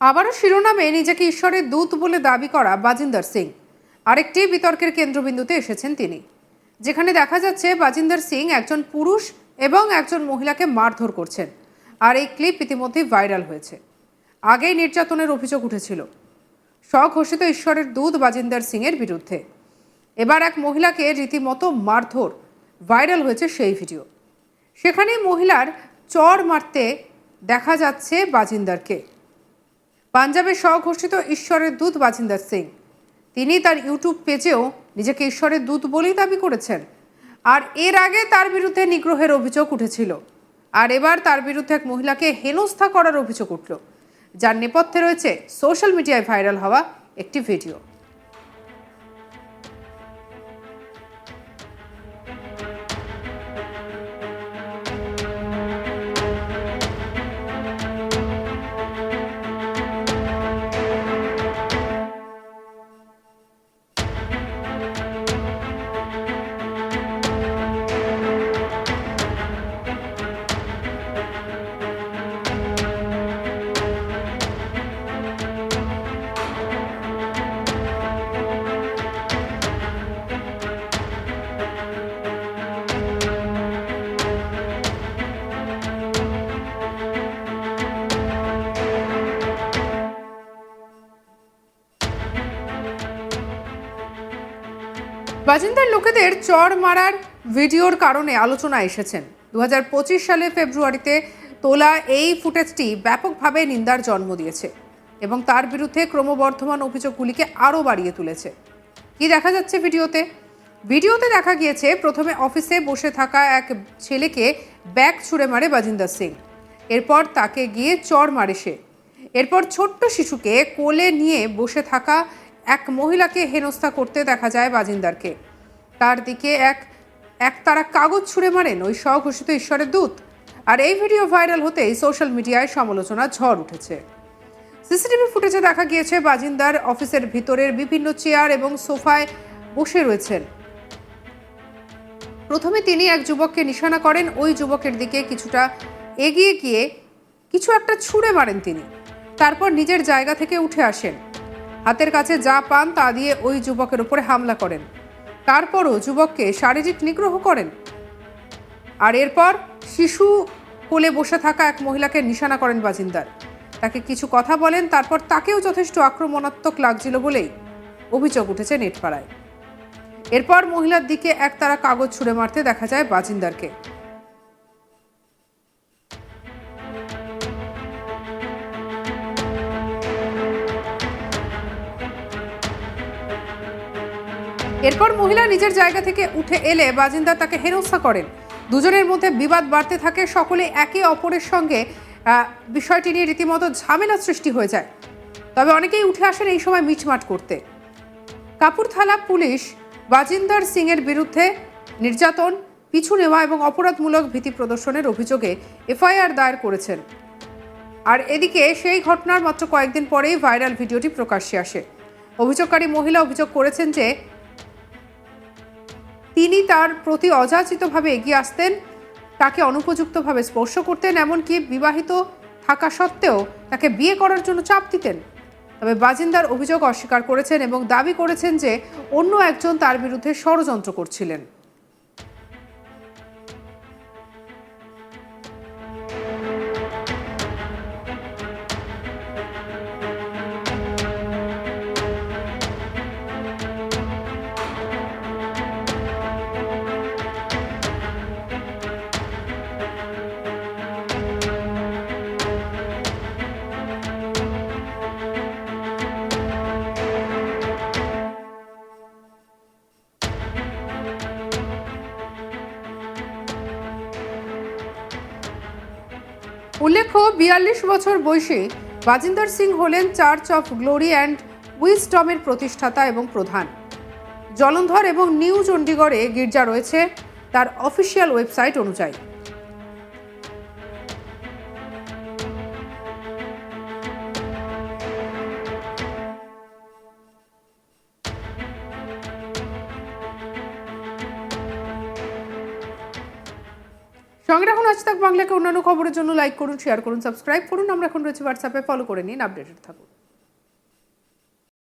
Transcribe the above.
আবারও শিরোনামে নিজেকে ঈশ্বরের দূত বলে দাবি করা বাজিন্দর সিং। আরেকটি বিতর্কের কেন্দ্রবিন্দুতে এসেছেন তিনি। যেখানে দেখা যাচ্ছে বাজিন্দর সিং একজন পুরুষ এবং একজন মহিলাকে মারধর করছেন। আর এই ক্লিপ ইতিমধ্যেই ভাইরাল হয়েছে। আগেই নির্যাতনের অভিযোগ উঠেছিল। স্বঘোষিত ঈশ্বরের দূত বাজিন্দর সিংয়ের বিরুদ্ধে। এবার এক মহিলাকে রীতিমতো মারধর, ভাইরাল হয়েছে সেই ভিডিও। সেখানে মহিলার চর মারতে দেখা যাচ্ছে বাজিন্দারকে। পাঞ্জাবের স্বঘোষিত ঈশ্বরের দূত বাজিন্দার সিং। তিনি তার ইউটিউব পেজেও নিজেকে ঈশ্বরের দূত বলেই দাবি করেছেন। আর এর আগে তার বিরুদ্ধে নিগ্রহের অভিযোগ উঠেছিল। আর এবার তার বিরুদ্ধে এক মহিলাকে হেনস্থা করার অভিযোগ উঠল। যার নেপথ্যে রয়েছে সোশ্যাল মিডিয়ায় ভাইরাল হওয়া একটি ভিডিও। বাজিন্দার লোকেদের চর মারার ভিডিওর কারণে আলোচনা এসেছেন। দু সালে ফেব্রুয়ারিতে তোলা এই ফুটেজটি ব্যাপকভাবে নিন্দার জন্ম দিয়েছে এবং তার বিরুদ্ধে ক্রমবর্ধমান অভিযোগগুলিকে আরও বাড়িয়ে তুলেছে। কি দেখা যাচ্ছে ভিডিওতে? ভিডিওতে দেখা গিয়েছে, প্রথমে অফিসে বসে থাকা এক ছেলেকে ব্যাগ ছুঁড়ে মারে বাজিন্দর সিং। এরপর তাকে গিয়ে চর মারে সে। এরপর ছোট্ট শিশুকে কোলে নিয়ে বসে থাকা এক মহিলাকে হেনস্থা করতে দেখা যায় বাজিন্দারকে। তার দিকে এক এক তারা কাগজ ছুঁড়ে মারেন ওই স্বঘোষিত ঈশ্বরের দূত। আর এই ভিডিও ভাইরাল হতেই সোশ্যাল মিডিয়ায় সমালোচনা ঝড় উঠেছে। সিসিটিভি ফুটেজে দেখা গিয়েছে বাজিন্দার অফিসের ভিতরের বিভিন্ন চেয়ার এবং সোফায় বসে রয়েছেন। প্রথমে তিনি এক যুবককে নিশানা করেন, ওই যুবকের দিকে কিছুটা এগিয়ে গিয়ে কিছু একটা ছুঁড়ে মারেন তিনি। তারপর নিজের জায়গা থেকে উঠে আসেন। হাতের কাছে যা পান তা দিয়ে ওই যুবকের উপরে হামলা করেন। তারপরও যুবককে শারীরিক নিগ্রহ করেন। আর এরপর শিশু কোলে বসে থাকা এক মহিলাকে নিশানা করেন বাজিন্দার তাকে কিছু কথা বলেন, তারপর তাকেও যথেষ্ট আক্রমণাত্মক লাগছিল বলেই অভিযোগ উঠেছে নেটপাড়ায়। এরপর মহিলার দিকে এক তারা কাগজ ছুঁড়ে মারতে দেখা যায় বাজিন্দারকে এরপর মহিলা নিজের জায়গা থেকে উঠে এলে বাজিন্দার তাকে হেনস্থা করেন। দুজনের মধ্যে বিবাদ বাড়তে থাকে, সকলে একে অপরের সঙ্গে বিষয়টি নিয়ে রীতিমতো ঝামেলা সৃষ্টি হয়ে যায়। তবে অনেকেই উঠে আসেন এই সময় মিটমাট করতে। কাপুরথালা পুলিশ বাজিন্দার সিংয়ের বিরুদ্ধে নির্যাতন, পিছু নেওয়া এবং অপরাধমূলক ভীতি প্রদর্শনের অভিযোগে এফআইআর দায়ের করেছেন। আর এদিকে সেই ঘটনার মাত্র কয়েকদিন পরেই ভাইরাল ভিডিওটি প্রকাশ্যে আসে। অভিযোগকারী মহিলা অভিযোগ করেছেন যে তিনি তার প্রতি অযাচিতভাবে এগিয়ে আসতেন, তাকে অনুপযুক্তভাবে স্পর্শ করতেন, এমনকি বিবাহিত থাকা সত্ত্বেও তাকে বিয়ে করার জন্য চাপ দিতেন। তবে বাজিন্দার অভিযোগ অস্বীকার করেছেন এবং দাবি করেছেন যে অন্য একজন তার বিরুদ্ধে ষড়যন্ত্র করছিলেন। উল্লেখ্য, বিয়াল্লিশ বছর বয়সে বাজিন্দর সিং হলেন চার্চ অফ গ্লোরি অ্যান্ড উইস্টমের প্রতিষ্ঠাতা এবং প্রধান। জলন্ধর এবং নিউ চণ্ডীগড়ে গির্জা রয়েছে, তার অফিসিয়াল ওয়েবসাইট অনুযায়ী। সঙ্গে রাখুন আজ তাক বাংলাকে অন্যান্য খবরের জন্য লাইক করুন শেয়ার করুন সাবস্ক্রাইব করুন। আমরা এখন রয়েছে হোয়াটসঅ্যাপে ফলো করে নিন আপডেটেড থাকুন।